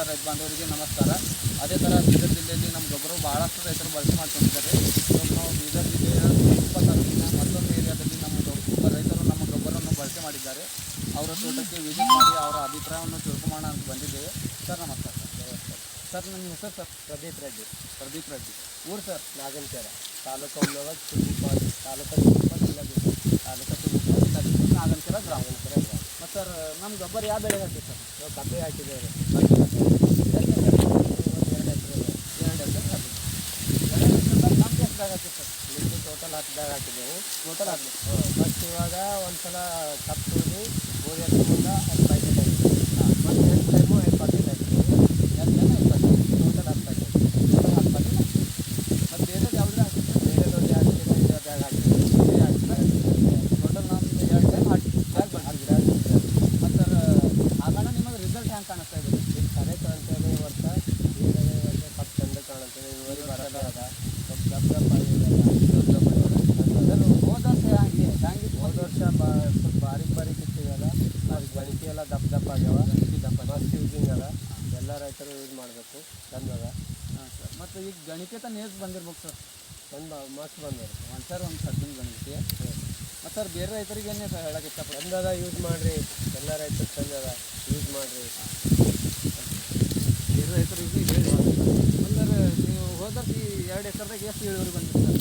ಎಲ್ಲ ರೈತ ಬಾಂಧವರಿಗೆ ನಮಸ್ಕಾರ. ಅದೇ ಥರ ಬೀದರ್ ಜಿಲ್ಲೆಯಲ್ಲಿ ನಮ್ಮ ಗೊಬ್ಬರ ಭಾಳಷ್ಟು ರೈತರು ಬಳಕೆ ಮಾಡ್ಕೊಂಡಿದ್ದಾರೆ. ಸೊ ನಾವು ಬೀದರ್ ಜಿಲ್ಲೆಯ ಕುರುಪ ತಾಲೂಕಿನ ಮತ್ತೊಂದು ಏರಿಯಾದಲ್ಲಿ ನಮ್ಮ ಒಬ್ಬ ರೈತರು ನಮ್ಮ ಗೊಬ್ಬರವನ್ನು ಬಳಕೆ ಮಾಡಿದ್ದಾರೆ. ಅವರ ತೋಟಕ್ಕೆ ವಿಸಿಟ್ ಮಾಡಿ ಅವರ ಅಭಿಪ್ರಾಯವನ್ನು ತಿಳ್ಕೊಳ್ಳೋಣ ಅಂತ ಬಂದಿದ್ದೇವೆ. ಸರ್ ನಮಸ್ಕಾರ. ಸರ್ ನನ್ನ ಹೆಸರು ಸರ್ ಪ್ರದೀಪ್ ರೆಡ್ಡಿ. ಪ್ರದೀಪ್ ರೆಡ್ಡಿ. ಊರು ಸರ್ ನಾಗಂಕೆರೆ. ತಾಲೂಕು ಉಳ್ಳವ ತಾಲೂಕಲ್ಲಿ ತಾಲೂಕು ಬೀದರ್ ತಾಲೂಕು ತುಮಕೂರು ಗ್ರಾಮ. ಮತ್ತು ಸರ್ ನಮ್ಮ ಗೊಬ್ಬರ ಯಾವ ಬೆಳೆ ಹಾಕಿ ಸರ್ ಕಬ್ಬೆ ಹಾಕಿದ್ದೇವೆ ಎಷ್ಟು ಎಕರೆ? ಒಂದು ಎರಡು ಎಕರೆ ಎರಡು ಎಕರೆ ಹಾಕಿ ಎರಡು ಎಕರೆ ನಮ್ಗೆ ಎಷ್ಟು ಬ್ಯಾಗ್ ಹಾಕಿ ಸರ್ ಇಲ್ಲಿ ಟೋಟಲ್ ಹತ್ತು ಬ್ಯಾಗ್ ಹಾಕಿದ್ದೆವು ಟೋಟಲ್ ಹಾಕಬೇಕು ಫಸ್ಟ್ ಇವಾಗ ಒಂದು ಸಲ ಕಪ್ಪು ಗೋಧಿ ಹಾಕೋ ಮುಂದೆ ಐದು ಪ್ಯಾಕೆಟ್ ಹಾಕಿದ್ವಿ ಮತ್ತು ನೆಕ್ಸ್ಟ್ ಟೈಮು ಐದು ಪ್ಯಾಕೆಟ್ ಹಾಕಿದ್ವಿ ಎರಡು ಜನ ಇಪ್ಪತ್ತು ಟೋಟಲ್ ಹತ್ತು ಪ್ಯಾಕೆಟ್ ಟೋಟಲ್ ಹತ್ತು ಪಾಕೆಟ್ ಮತ್ತು ಬೇರೆ ಯಾವ್ದು ಹಾಕಿ ಸರ್ ಬೇರೆ ದೊಡ್ಡ ಹಾಕಿದ್ರೆ ಐದು ಬ್ಯಾಗ್ ಹಾಕಿದ್ವಿ ಬೇರೆ ಹಾಕಿದ್ರೆ ಟೋಟಲ್ ನಮ್ದು ಎರಡು ಟೈಮ್ ಹಾಕಿ ಬ್ಯಾಗ್ ಬಂದು ಮತ್ತು ಸರ್ ಆಗೋಣ ನಿಮಗೆ ರಿಸಲ್ಟ್ ಹೆಂಗೆ ಕಾಣಿಸ್ತಾ ಇದೆ ಇದು ಕರೆ ಕಾಣ್ತದೆ ಈ ವರ್ಷ ಈಗಲೇ ವರ್ಷ ಕಪ್ ಚಂದ ಕಾಣುತ್ತದೆ ಇಳುವರಿ ಬರೋದ ಸ್ವಲ್ಪ ದಪ್ಪ ದಪ್ಪ ಆಗಿದೆಲ್ಲ ಸರ್ ಹೋದ ವರ್ಷ ಹೆಂಗೆ ಹೆಂಗೆ ಹೋದ ವರ್ಷ ಬಾ ಸ್ವಲ್ಪ ಬಾರಿಕ್ ಬಾರಿಕ್ ಇಟ್ಟಿವಲ್ಲ ಅದು ಗಣಿಕೆ ಎಲ್ಲ ದಪ್ಪ ದಪ್ಪ ಆಗ್ಯಾವ. ದಪ್ಪ ಮಸ್ತ್ ಯೂಸಿಂಗ್ ಅದ. ಎಲ್ಲ ರೈತರು ಯೂಸ್ ಮಾಡಬೇಕು. ಚಂದದ ಹಾಂ ಸರ್. ಮತ್ತು ಈಗ ಗಣಿಕೆ ನೇಸ್ ಬಂದಿರ್ಬೇಕು ಸರ್? ಚಂದ ಮಸ್ತ್ ಬಂದಿರ ಒಂದು ಸರ್ ಒಂದು ಸದ್ದಿನ ಗಣಿಕೆ. ಮತ್ತು ಸರ್ ಬೇರೆ ರೈತರಿಗೆ ಏನೇ ಸರ್ ಹೇಳಕ್ಕೆ ಇಷ್ಟಪಡ ಚಂದದ ಯೂಸ್ ಮಾಡಿರಿ. ಎಲ್ಲ ರೈತರು ಚಂದದ ಯೂಸ್ ಮಾಡಿರಿ. ಬೇರೆ ರೈತರಿಗೆ ಹೇಳಿ ನೀವು ಈ ಎರಡು ಎಕರೆದಾಗ ಎಷ್ಟು ಇಳುವರಿ ಸರ್?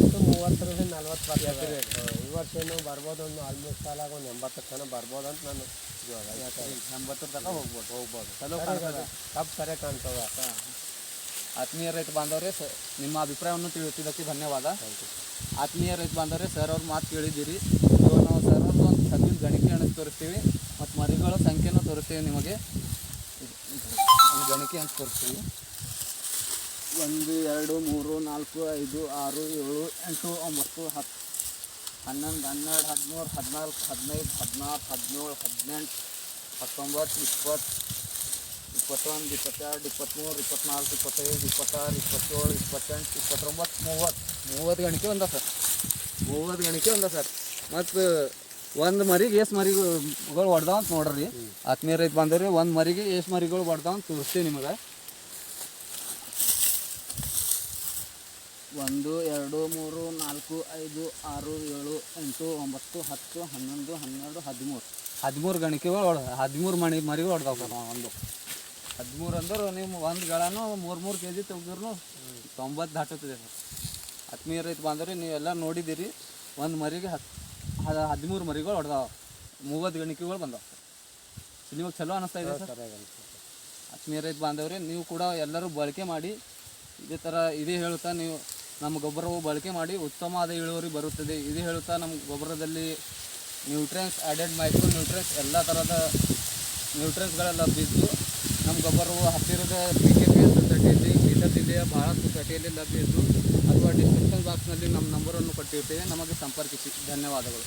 ಇಷ್ಟು ಮೂವತ್ತರಿಂದ ನಲ್ವತ್ತು ಪರ್ಸೆಂಟ್ ಈ ವರ್ಷ ಏನು ಬರ್ಬೋದು ಒಂದು ಆಲ್ಮೋಸ್ಟ್ ಆಲಾಗ ಒಂದು ಎಂಬತ್ತು ತನಕ ಬರ್ಬೋದು ಅಂತ ನಾನು ಯಾಕಂದ್ರೆ ಎಂಬತ್ತರ ತನಕ ಹೋಗ್ಬೋದು. ಹೋಗ್ಬೋದು. ಚಲೋ ಕಾಣ್ತದೆ. ಕಪ್ ಸರಿ ಕಾಣ್ತದೆ. ಆತ್ಮೀಯ ರೈತ ಬಾಂಧವರೇ ಸ ನಿಮ್ಮ ಅಭಿಪ್ರಾಯವನ್ನು ತಿಳಿಸಿದ್ದಕ್ಕೆ ಧನ್ಯವಾದ. ಆತ್ಮೀಯ ರೈತ ಬಾಂಧವರೇ ಸರ್ ಅವ್ರ ಮಾತು ಕೇಳಿದ್ದೀರಿ. ಇವಾಗ ನಾವು ಸರ್ ಅವ್ರದ್ದು ಒಂದು ಸದ್ಯದ ಗಣಿಕೆ ತೋರಿಸ್ತೀವಿ. ಮತ್ತು ಮರಿಗಳ ಸಂಖ್ಯೆನೂ ತೋರಿಸ್ತೀವಿ ನಿಮಗೆ. ಗಣಿಕೆ ಅಂತ ತೋರಿಸ್ತೀವಿ. ಒಂದು ಎರಡು ಮೂರು ನಾಲ್ಕು ಐದು ಆರು ಏಳು ಎಂಟು ಒಂಬತ್ತು ಹತ್ತು ಹನ್ನೊಂದು ಹನ್ನೆರಡು ಹದಿಮೂರು ಹದಿನಾಲ್ಕು ಹದಿನೈದು ಹದಿನಾರು ಹದಿನೇಳು ಹದಿನೆಂಟು ಹತ್ತೊಂಬತ್ತು ಇಪ್ಪತ್ತು ಇಪ್ಪತ್ತೊಂದು ಇಪ್ಪತ್ತೆರಡು ಇಪ್ಪತ್ತ್ಮೂರು ಇಪ್ಪತ್ನಾಲ್ಕು ಇಪ್ಪತ್ತೈದು ಇಪ್ಪತ್ತಾರು ಇಪ್ಪತ್ತೇಳು ಇಪ್ಪತ್ತೆಂಟು ಇಪ್ಪತ್ತೊಂಬತ್ತು ಮೂವತ್ತು ಮೂವತ್ತು ಗಣಿಕೆ ಒಂದ ಸರ್. ಮೂವತ್ತು ಗಣಿಕೆ ಒಂದ ಸರ್. ಮತ್ತು ಒಂದು ಮರಿಗೆ ಎಷ್ಟು ಮರಿಗಳು ಹೊಡ್ದಾವ ಅಂತ ನೋಡ್ರಿ. ಆತ್ಮೀಯ ರೈತ ಬಂದವ್ರಿ ಒಂದು ಮರಿಗೆ ಎಷ್ಟು ಮರಿಗಳು ಹೊಡ್ದಾವ ಅಂತ ತೋರಿಸ್ತೀವಿ ನಿಮಗೆ. ಒಂದು ಎರಡು ಮೂರು ನಾಲ್ಕು ಐದು ಆರು ಏಳು ಎಂಟು ಒಂಬತ್ತು ಹತ್ತು ಹನ್ನೊಂದು ಹನ್ನೆರಡು ಹದಿಮೂರು. ಹದಿಮೂರು ಗಣಿಕೆಗಳು ಹೊಡ್ ಹದಿಮೂರು ಮಣಿ ಮರಿಗಳು ಹೊಡ್ದಾವ ಸರ್ ಒಂದು. ಹದಿಮೂರು ಅಂದ್ರೆ ನೀವು ಒಂದು ಗಳನು ಮೂರು ಮೂರು ಕೆ ಜಿ ತೆಗೆದ್ರು ತೊಂಬತ್ತು ದಾಟುತ್ತದೆ ಸರ್ ಆತ್ಮೀಯ ರೈತ ಬಂದ್ರೆ ನೀವೆಲ್ಲ ನೋಡಿದ್ದೀರಿ ಒಂದು ಮರಿಗೆ ಹತ್ತು ಹದಿಮೂರು ಮರಿಗಳು ಹೊಡೆದಾವ ಮೂವತ್ತು ಗಣಿಕೆಗಳು ಬಂದಾವ. ಸರ್ ನಿಮಗೆ ಚಲೋ ಅನಿಸ್ತಾ ಇದೆ ಸರ್? ಆತ್ಮೀಯ ರೈತ ಬಾಂಧವ್ರೆ ನೀವು ಕೂಡ ಎಲ್ಲರೂ ಬಳಕೆ ಮಾಡಿ ಇದೇ ಥರ ಇದೇ ಹೇಳುತ್ತಾ ನೀವು ನಮ್ಮ ಗೊಬ್ಬರವು ಬಳಕೆ ಮಾಡಿ ಉತ್ತಮವಾದ ಇಳುವರಿ ಬರುತ್ತದೆ. ಇದು ಹೇಳುತ್ತಾ ನಮ್ಮ ಗೊಬ್ಬರದಲ್ಲಿ ನ್ಯೂಟ್ರಿಯನ್ಸ್ ಆ್ಯಡೆಡ್ ಮೈಕ್ರೋ ನ್ಯೂಟ್ರಿಯನ್ಸ್ ಎಲ್ಲ ಥರದ ನ್ಯೂಟ್ರಿಯನ್ಸ್ಗಳೆಲ್ಲ ಬಿದ್ದು ನಮ್ಮ ಗೊಬ್ಬರವು ಹತ್ತಿರದ ಪಿ ಕೆ ಪಿ ಎಸ್ ಸೊಸೈಟಿಯಲ್ಲಿ ಬೀದರ್ ಜಿಲ್ಲೆಯ ಬಹಳಷ್ಟು ಸೊಸೈಟಿಯಲ್ಲಿ ಲಭ್ಯ ಇದ್ದು, ಅಥವಾ ಡಿಸ್ಕ್ರಿಪ್ಷನ್ ಬಾಕ್ಸ್ನಲ್ಲಿ ನಮ್ಮ ನಂಬರನ್ನು ಕೊಟ್ಟಿರ್ತೇವೆ ನಮಗೆ ಸಂಪರ್ಕಿಸಿ. ಧನ್ಯವಾದಗಳು.